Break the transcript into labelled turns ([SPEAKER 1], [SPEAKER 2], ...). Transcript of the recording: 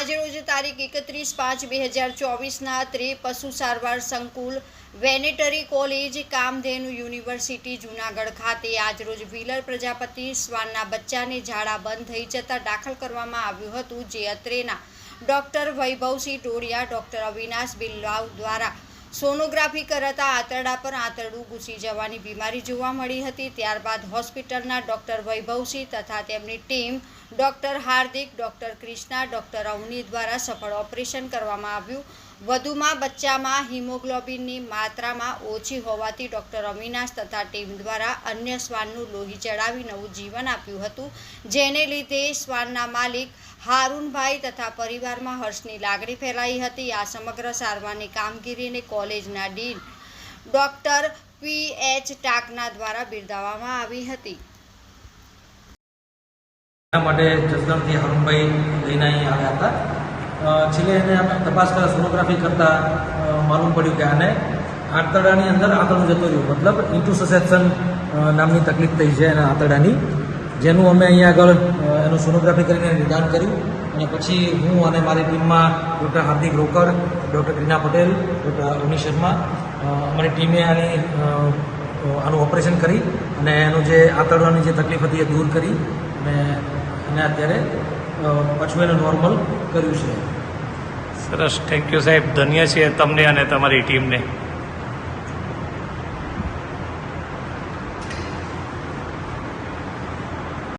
[SPEAKER 1] એકત્રીસ પાંચ બે હજાર ચોવીસના ત્રે પશુ સારવાર સંકુલ વેનેટરી કોલેજ કામધેનુ યુનિવર્સિટી જૂનાગઢ ખાતે આજરોજ વ્હીલર પ્રજાપતિ શ્વાનના બચ્ચાને ઝાડા બંધ થઈ જતાં દાખલ કરવામાં આવ્યું હતું, જે અત્રેના ડૉક્ટર વૈભવસિંહ ટોડિયા ડૉક્ટર અવિનાશ બિલ્લાવ દ્વારા સોનોગ્રાફી કરાતા આંતરડા પર આંતરડું ઘૂસી જવાની બીમારી જોવા મળી હતી. ત્યારબાદ હોસ્પિટલના ડોક્ટર વૈભવસિંહ તથા તેમની team doctor Hardik, doctor Krishna, doctor Avani દ્વારા સફળ ઓપરેશન કરવામાં આવ્યું. વધુમાં બચ્ચામાં હિમોગ્લોબિનની માત્રામાં ઓછી હોવાથી ડોક્ટર અવિનાશ તથા ટીમ દ્વારા અન્ય શ્વાનનું લોહી ચડાવી નવું જીવન આપ્યું હતું, જેને લીધે શ્વાનના માલિક હારૂનભાઈ તથા પરિવારમાં હર્ષની લાગણી ફેલાઈ હતી. આ સમગ્ર સારવારની કામગીરીને કોલેજના ડીન ડોક્ટર પી એચ ટાકના દ્વારા બિરદાવવામાં આવી હતી.
[SPEAKER 2] માટે જસદણથી લઈને અહીં આવ્યા હતા. છેલ્લે એને આપણે તપાસ કરતા સોનોગ્રાફી કરતા માલુમ પડ્યું કે આને આંતરડાની અંદર આંતરડું જતું રહ્યું. મતલબ ઇન્ટુસેપ્શન નામની તકલીફ થઈ છે એના આંતરડાની. જેનું અમે અહીંયા આગળ એનું સોનોગ્રાફી કરીને નિદાન કર્યું. અને પછી હું અને મારી ટીમમાં doctor Hardik Rokar doctor Krina Patel, doctor Avani Sharma અમારી ટીમે આની આનું ઓપરેશન કરી અને એનું જે આંતરડાની જે તકલીફ હતી એ દૂર કરી. અને એને અત્યારે અ, પાછું એને નોર્મલ કર્યું છે.
[SPEAKER 3] સરસ. થેન્ક યુ સાહેબ. ધન્ય છે તમને અને તમારી ટીમને